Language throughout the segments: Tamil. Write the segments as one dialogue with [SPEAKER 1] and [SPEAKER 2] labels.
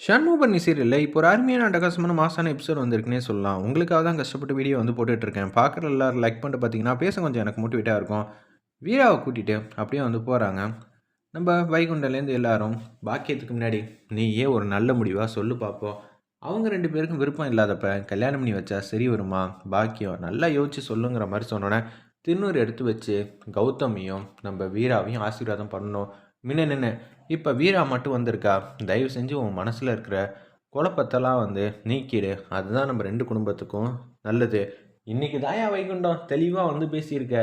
[SPEAKER 1] ஷண்முகபரணி சீரியலில் இப்போ ஒரு அருமையான அட்டகாசமான மாசான எபிசோட் வந்திருக்குன்னே சொல்லலாம். உங்களுக்காக தான் கஷ்டப்பட்டு வீடியோ வந்து போட்டுட்டு இருக்கேன் பார்க்குற எல்லாரும் லைக் பண்ணிட்டு பார்த்தீங்கன்னா பேச கொஞ்சம் எனக்கு மோட்டிவேட்டாக இருக்கும். வீராவை கூட்டிகிட்டு அப்படியே வந்து போகிறாங்க நம்ம வைகுண்டலேருந்து எல்லாரும் பாக்கியத்துக்கு முன்னாடி நீ ஏன் ஒரு நல்ல முடிவாக சொல்லு பார்ப்போம் அவங்க ரெண்டு பேருக்கும் விருப்பம் இல்லாதப்ப கல்யாணம் பண்ணி வச்சா சரி வருமா? பாக்கியம் நல்லா யோசிச்சு சொல்லுங்கிற மாதிரி சொன்னோன்னே திருநூறு எடுத்து வச்சு கௌதமியும் நம்ம வீராவையும் ஆசீர்வாதம் பண்ணணும். முன்ன நின்று இப்போ வீரா மட்டும் வந்திருக்கா? தயவு செஞ்சு உன் மனசில் இருக்கிற குழப்பத்தெல்லாம் வந்து நீக்கிடு. அதுதான் நம்ம ரெண்டு குடும்பத்துக்கும் நல்லது. இன்றைக்கி தாயா வைகுண்டம் தெளிவாக வந்து பேசியிருக்க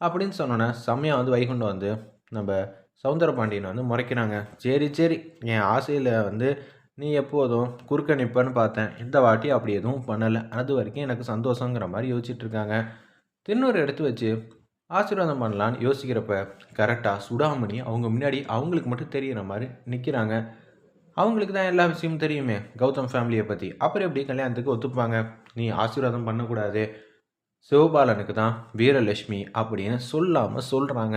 [SPEAKER 1] அப்படின்னு சொன்னோன்னே செம்மையாக வந்து வைகுண்டம் வந்து நம்ம சவுந்தர பாண்டியன் வந்து முறைக்கிறாங்க. சரி சரி என் ஆசையில் வந்து நீ எப்போதும் குறுக்க நிற்பன்னு பார்த்தேன். இந்த வாட்டி அப்படி எதுவும் பண்ணலை. அது வரைக்கும் எனக்கு சந்தோஷங்கிற மாதிரி யோசிச்சுட்டு இருக்காங்க. திருநூறு எடுத்து வச்சு ஆசீர்வாதம் பண்ணலான்னு யோசிக்கிறப்ப கரெக்டாக சுடாமணி அவங்க முன்னாடி அவங்களுக்கு மட்டும் தெரிகிற மாதிரி நிற்கிறாங்க அவங்களுக்கு தான் எல்லா விஷயமும் தெரியுமே கௌதம் ஃபேமிலியை பற்றி அப்புறம் எப்படி கல்யாணத்துக்கு ஒத்துப்பாங்க? நீ ஆசீர்வாதம் பண்ணக்கூடாது. சிவபாலனுக்கு தான் வீரலட்சுமி அப்படின்னு சொல்லாமல் சொல்கிறாங்க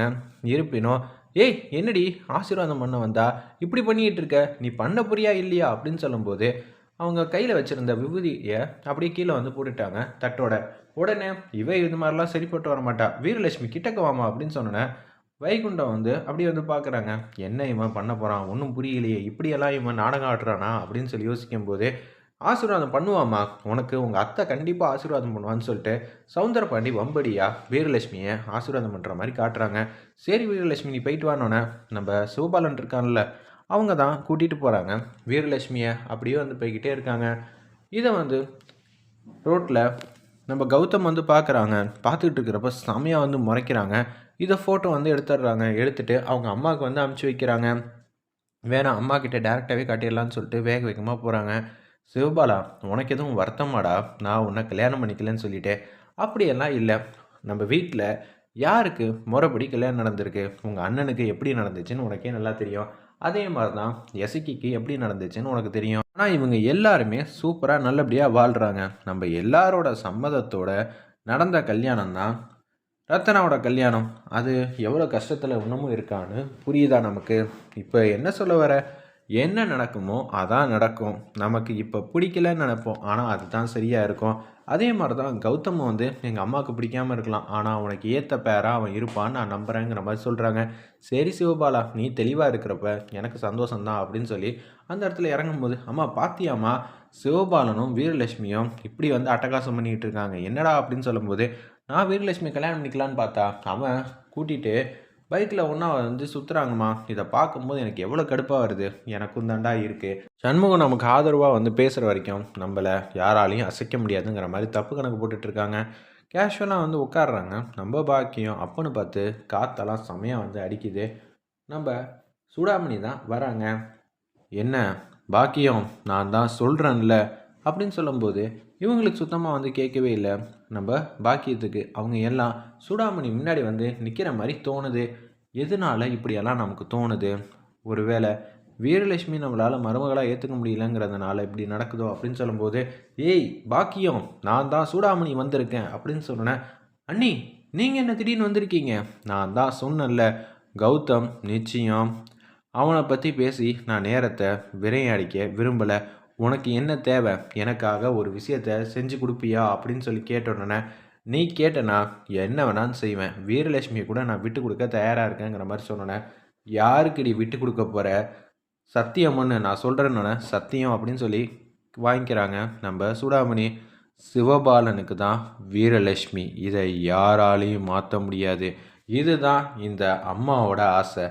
[SPEAKER 1] இருப்பினும் ஏய் என்னடி ஆசீர்வாதம் பண்ண வந்தா? இப்படி பண்ணிக்கிட்டு இருக்க? நீ பண்ண புரியா இல்லையா? அப்படின்னு சொல்லும்போது அவங்க கையில் வச்சுருந்த விபூதியை அப்படியே கீழே வந்து போட்டுட்டாங்க தட்டோட. உடனே இவை இது மாதிரிலாம் சரிப்பட்டு வர மாட்டா. வீரலட்சுமி கிட்டக்க வாமா அப்படின்னு சொன்னேன் வைகுண்டம் வந்து அப்படியே வந்து பார்க்குறாங்க என்ன இவன் பண்ண போகிறான் ஒன்றும் புரியலையே. இப்படியெல்லாம் இவன் நாடகம் ஆடுறானா? அப்படின்னு சொல்லி யோசிக்கும் போது ஆசீர்வாதம் பண்ணுவாமா உனக்கு உங்கள் அத்தை கண்டிப்பாக ஆசீர்வாதம் பண்ணுவான்னு சொல்லிட்டு சவுந்தர பாண்டி வம்படியா வீரலட்சுமியை ஆசீர்வாதம் பண்ணுற மாதிரி காட்டுறாங்க. சரி வீரலட்சுமி நீ போயிட்டு வானோன்னே நம்ம சிவபாலன் இருக்கான்ல அவங்க தான் கூட்டிகிட்டு போகிறாங்க வீரலட்சுமியை அப்படியே வந்து போய்கிட்டே இருக்காங்க. இதை வந்து ரோட்டில் நம்ம கௌதம் வந்து பார்க்குறாங்க பார்த்துக்கிட்டு இருக்கிறப்ப செமையாக வந்து முறைக்கிறாங்க. இதை ஃபோட்டோ வந்து எடுத்துடுறாங்க. எடுத்துகிட்டு அவங்க அம்மாவுக்கு வந்து அமுச்சு வைக்கிறாங்க. வேணாம் அம்மா கிட்டே டேரெக்டாகவே காட்டிடலான்னு சொல்லிட்டு வேக வேகமாக போகிறாங்க சிவபாலா உனக்கு எதுவும் வருத்தமாடா? நான் உன்னை கல்யாணம் பண்ணிக்கலன்னு சொல்லிட்டு. அப்படியெல்லாம் இல்லை. நம்ம வீட்டில் யாருக்கு முறைப்படி கல்யாணம் நடந்திருக்கு? உங்கள் அண்ணனுக்கு எப்படி நடந்துச்சுன்னு உனக்கே நல்லா தெரியும். அதே மாதிரி தான் எசக்கிக்கு எப்படி நடந்துச்சுன்னு உனக்கு தெரியும். ஆனால் இவங்க எல்லாருமே சூப்பராக நல்லபடியாக வாழ்கிறாங்க நம்ம எல்லாரோட சம்மதத்தோட நடந்த கல்யாணம் தான் ரத்தனாவோட கல்யாணம். அது எவ்வளோ கஷ்டத்தில் இன்னமும் இருக்கான்னு புரியுதா நமக்கு? இப்போ என்ன சொல்ல வர? என்ன நடக்குமோ அதான் நடக்கும். நமக்கு இப்போ பிடிக்கலன்னு நினைப்போம். ஆனால் அதுதான் சரியாக இருக்கும். அதே மாதிரி தான் கௌதம் வந்து எங்கள் அம்மாவுக்கு பிடிக்காமல் இருக்கலாம். ஆனால் அவனுக்கு ஏற்ற பேராக அவன் இருப்பான்னு நான் நம்புகிறேங்கிற மாதிரி சொல்கிறாங்க சரி சிவபாலா நீ தெளிவாக இருக்கிறப்ப எனக்கு சந்தோஷம்தான் அப்படின்னு சொல்லி அந்த இடத்துல இறங்கும்போது அம்மா பாத்தியாம்மா? சிவபாலனும் வீரலட்சுமியும் இப்படி வந்து அட்டகாசம் பண்ணிக்கிட்டு இருக்காங்க. என்னடா? அப்படின்னு சொல்லும்போது நான் வீரலட்சுமி கல்யாணம் பண்ணிக்கலான்னு பார்த்தா அவன் கூட்டிகிட்டு பைக்கில் ஒன்றா வந்து சுற்றுறாங்கம்மா இதை பார்க்கும்போது எனக்கு எவ்வளோ கடுப்பாக வருது. எனக்கும் தாண்டா இருக்குது சண்முகம் நமக்கு ஆதரவாக வந்து பேசுகிற வரைக்கும் நம்மளை யாராலையும் அசைக்க முடியாதுங்கிற மாதிரி தப்பு கணக்கு போட்டுட்ருக்காங்க கேஷுவலாக வந்து உட்காடுறாங்க நம்ம பாக்கியம் அப்பன்னு பார்த்து காற்றெல்லாம் செமையாக வந்து அடிக்குது. நம்ம சூடாமணி தான் வராங்க. என்ன? பாக்கியம்? நான் தான் சொல்கிறேன்ல அப்படின்னு சொல்லும்போது இவங்களுக்கு சுத்தமாக வந்து கேட்கவே இல்லை. நம்ம பாக்கியத்துக்கு அவங்க எல்லாம் சூடாமணி முன்னாடி வந்து நிற்கிற மாதிரி தோணுது. எதனால இப்படியெல்லாம் நமக்கு தோணுது? ஒருவேளை வீரலட்சுமி நம்மளால் மருமகளாக ஏற்றுக்க முடியலங்கிறதுனால இப்படி நடக்குதோ அப்படின்னு சொல்லும்போது ஏய் பாக்கியம் நான் தான் சூடாமணி வந்திருக்கேன் அப்படின்னு சொன்னேன் அண்ணி நீங்கள் என்ன திடீர்னு வந்திருக்கீங்க? நான் தான் சொன்னேன்ல கௌதம் நிச்சயம். அவனை பற்றி பேசி நான் நேரத்தை விரையாடிக்க விரும்பலை. உனக்கு என்ன தேவை? எனக்காக ஒரு விஷயத்த செஞ்சு கொடுப்பியா? அப்படின்னு சொல்லி கேட்டோன்னே நீ கேட்டனா? என்ன வேணாலும் செய்வேன். வீரலட்சுமியை கூட நான் விட்டு கொடுக்க தயாராக இருக்கேங்கிற மாதிரி சொன்னோன்னே யாருக்கு நீ விட்டு கொடுக்க போகிற சத்தியம்னு நான் சொல்கிறேன்னொன்னே சத்தியம் அப்படின்னு சொல்லி வாங்கிக்கிறாங்க. நம்ம சூடாமணி சிவபாலனுக்கு தான் வீரலட்சுமி. இதை யாராலையும் மாற்ற முடியாது. இதுதான் இந்த அம்மாவோட ஆசை.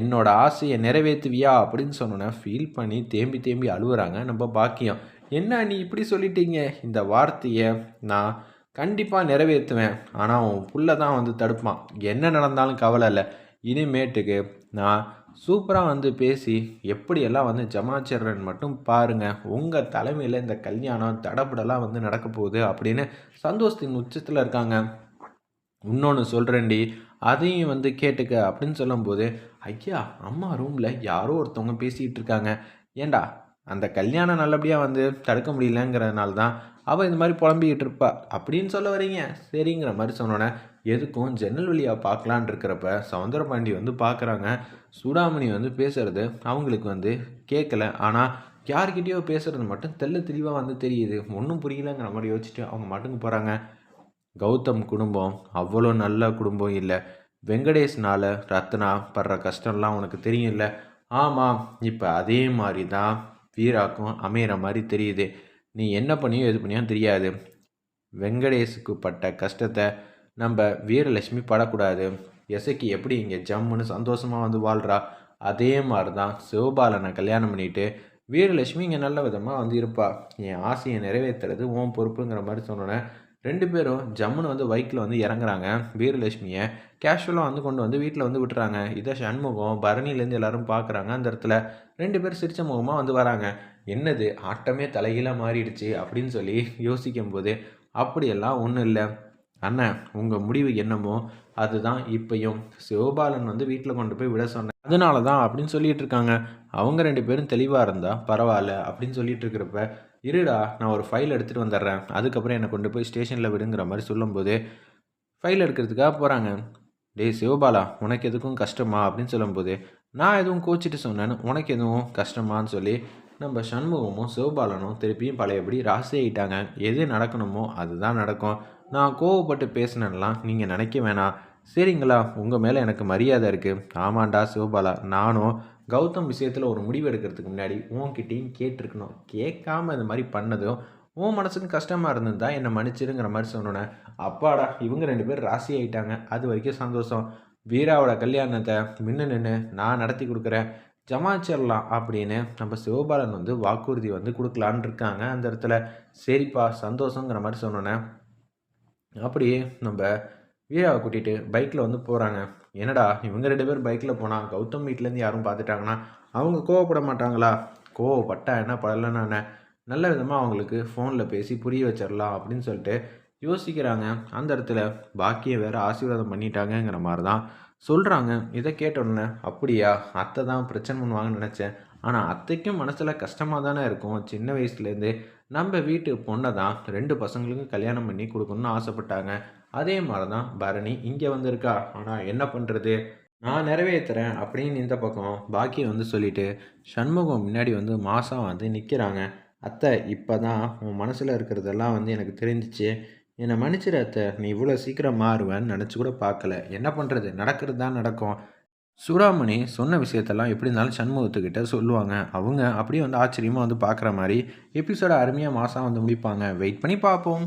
[SPEAKER 1] என்னோட ஆசையை நிறைவேற்றுவியா அப்படின்னு சொன்னோன்னே ஃபீல் பண்ணி தேம்பி தேம்பி அழுகுறாங்க நம்ம பாக்கியம். என்ன நீ இப்படி சொல்லிட்டீங்க? இந்த வார்த்தையை நான் கண்டிப்பாக நிறைவேற்றுவேன். ஆனால் உன் புள்ள தான் வந்து தடுப்பான். என்ன நடந்தாலும் கவலை இல்லை. இனிமேட்டுக்கு நான் சூப்பராக வந்து பேசி எப்படியெல்லாம் வந்து ஜமாச்சிடுறேன்னு மட்டும் பாருங்கள் உங்கள் தலைமையில் இந்த கல்யாணம் தடபுடலாம் வந்து நடக்க போகுது அப்படின்னு சந்தோஷத்தின் உச்சத்தில் இருக்காங்க. இன்னொன்று சொல்கிறேன்டி அதையும் வந்து கேட்டுக்க அப்படின்னு சொல்லும்போது ஐயா அம்மா ரூமில் யாரோ ஒருத்தவங்க பேசிகிட்டு இருக்காங்க. ஏண்டா அந்த கல்யாணம் நல்லபடியாக வந்து தடுக்க முடியலங்கிறதுனால தான் அவள் இந்த மாதிரி புலம்பிக்கிட்டு இருப்பா அப்படின்னு சொல்ல வரீங்க. சரிங்கிற மாதிரி சொன்னோன்னே எதுக்கும் ஜன்னல் வழியாக பார்க்கலான் இருக்கிறப்ப சவுந்தரபாண்டி வந்து பார்க்குறாங்க. சூடாமணி வந்து பேசுகிறது அவங்களுக்கு வந்து கேட்கல ஆனால் யார்கிட்டயோ பேசுகிறது மட்டும் தெள்ள தெளிவாக வந்து தெரியுது. ஒன்றும் புரியலங்கிற மாதிரி யோசிச்சுட்டு அவங்க மட்டுங்க போகிறாங்க கௌதம் குடும்பம் அவ்வளோ நல்ல குடும்பம் இல்லை. வெங்கடேஷ்னால ரத்னா படுற கஷ்டம்லாம் உனக்கு தெரியும்ல? ஆமாம் இப்போ அதே மாதிரி தான் வீராக்கும் அமையிற மாதிரி தெரியுது. நீ என்ன பண்ணியோ எது பண்ணியோ தெரியாது. வெங்கடேஷுக்கு பட்ட கஷ்டத்தை நம்ம வீரலட்சுமி படக்கூடாது. எசைக்கு எப்படி இங்கே ஜம்முன்னு சந்தோஷமாக வந்து வாழ்கிறா அதே மாதிரி தான் சிவபாலனை கல்யாணம் பண்ணிட்டு வீரலட்சுமி இங்கே நல்ல விதமாக வந்து இருப்பா. என் ஆசையை நிறைவேற்றுறது உன் பொறுப்புங்கிற மாதிரி சொன்னோன்னே ரெண்டு பேரும் ஜம்முன்னு வந்து பைக்கில் வந்து இறங்குறாங்க. வீரலட்சுமியை கேஷுவலாக வந்து கொண்டு வந்து வீட்டில் வந்து விட்டுறாங்க. இதை சண்முகம் பரணிலேருந்து எல்லாரும் பார்க்குறாங்க அந்த இடத்துல ரெண்டு பேர் சிரிச்ச முகமாக வந்து வராங்க. என்னது ஆட்டமே தலைகீழாக மாறிடுச்சு அப்படின்னு சொல்லி யோசிக்கும் போது அப்படியெல்லாம் ஒன்றும் இல்லை. அண்ணன் உங்கள் முடிவு என்னமோ அதுதான் இப்பையும். சிவபாலன் வந்து வீட்டில் கொண்டு போய் விட சொன்னேன் அதனால தான் அப்படின்னு சொல்லிட்டு இருக்காங்க. அவங்க ரெண்டு பேரும் தெளிவாக இருந்தால் பரவாயில்ல அப்படின்னு சொல்லிட்டு இருக்கிறப்ப இருடா நான் ஒரு ஃபைல் எடுத்துகிட்டு வந்துடுறேன். அதுக்கப்புறம் என்னை கொண்டு போய் ஸ்டேஷனில் விடுங்கிற மாதிரி சொல்லும்போது ஃபைல் எடுக்கிறதுக்காக போகிறாங்க டேய் சிவபாலா உனக்கு எதுக்கும் கஷ்டமா? அப்படின்னு சொல்லும்போது நான் எதுவும் கோச்சிட்டு சொன்னேன்னு உனக்கு எதுவும் கஷ்டமான்னு சொல்லி நம்ம சண்முகமும் சிவபாலனும் திருப்பியும் பழையபடி ராசி ஆகிட்டாங்க எது நடக்கணுமோ அதுதான் நடக்கும். நான் கோவப்பட்டு பேசினேன்லாம் நீங்கள் நினைக்க வேணாம். சரிங்களா உங்கள் மேலே எனக்கு மரியாதை இருக்குது ஆமாண்டா சிவபாலா நானும் கௌதம் விஷயத்தில் ஒரு முடிவு எடுக்கிறதுக்கு முன்னாடி உன்கிட்டையும் கேட்டிருக்கணும். கேட்காம இந்த மாதிரி பண்ணதும் உன் மனசுக்கு கஷ்டமாக இருந்திருந்தா என்னை மன்னிச்சிருங்கிற மாதிரி சொன்னோன்னே அப்பாடா இவங்க ரெண்டு பேர் ராசி ஆகிட்டாங்க அது வரைக்கும் சந்தோஷம். வீராவோட கல்யாணத்தை முன்ன நின்று நான் நடத்தி கொடுக்குறேன். ஜமாச்சிடலாம் அப்படின்னு நம்ம சிவபாலன் வந்து வாக்குறுதி வந்து கொடுக்கலான் இருக்காங்க அந்த இடத்துல. சரிப்பா சந்தோஷங்கிற மாதிரி சொன்னோன்னே அப்படியே நம்ம வீராவை கூட்டிகிட்டு பைக்கில் வந்து போகிறாங்க என்னடா இவங்க ரெண்டு பேர் பைக்கில் போனால் கௌதம் வீட்டிலேருந்து யாரும் பார்த்துட்டாங்கன்னா அவங்க கோவப்பட மாட்டாங்களா? கோவப்பட்டா என்ன படலைன்னா என்ன நல்ல விதமாக அவங்களுக்கு ஃபோனில் பேசி புரிய வச்சிடலாம் அப்படின்னு சொல்லிட்டு யோசிக்கிறாங்க. அந்த இடத்துல பாக்கியை வேறு ஆசீர்வாதம் பண்ணிட்டாங்கங்கிற மாதிரி தான் சொல்கிறாங்க இதை கேட்டோடனே அப்படியா அத்தை தான் பிரச்சனை பண்ணுவாங்கன்னு நினச்சேன். ஆனால் அத்தைக்கும் மனசில் கஷ்டமாக தானே இருக்கும். சின்ன வயசுலேருந்து நம்ம வீட்டு பொண்ணை தான் ரெண்டு பசங்களுக்கும் கல்யாணம் பண்ணி கொடுக்கணும்னு ஆசைப்பட்டாங்க. அதே மாதிரி தான் பரணி இங்கே வந்திருக்கா. ஆனால் என்ன பண்ணுறது நான் நிறைவேற்றுறேன் அப்படின்னு இந்த பக்கம் பாக்கி வந்து சொல்லிட்டு சண்முகம் முன்னாடி வந்து மாதம் வந்து நிற்கிறாங்க அத்தை இப்போ தான் உன் மனசில் இருக்கிறதெல்லாம் வந்து எனக்கு தெரிஞ்சிச்சு. என்னை மன்னிச்சிட அத்தை நீ இவ்வளோ சீக்கிரம் மாறுவேன்னு நினச்சி கூட பார்க்கல. என்ன பண்ணுறது நடக்கிறது தான் நடக்கும். சூடாமணி சொன்ன விஷயத்தெல்லாம் எப்படி இருந்தாலும் சண்முகத்துக்கிட்ட சொல்லுவாங்க. அவங்க அப்படியே வந்து ஆச்சரியமாக வந்து பார்க்குற மாதிரி எபிசோட அருமையாக மாதம் வந்து முடிப்பாங்க. வெயிட் பண்ணி பார்ப்போம்.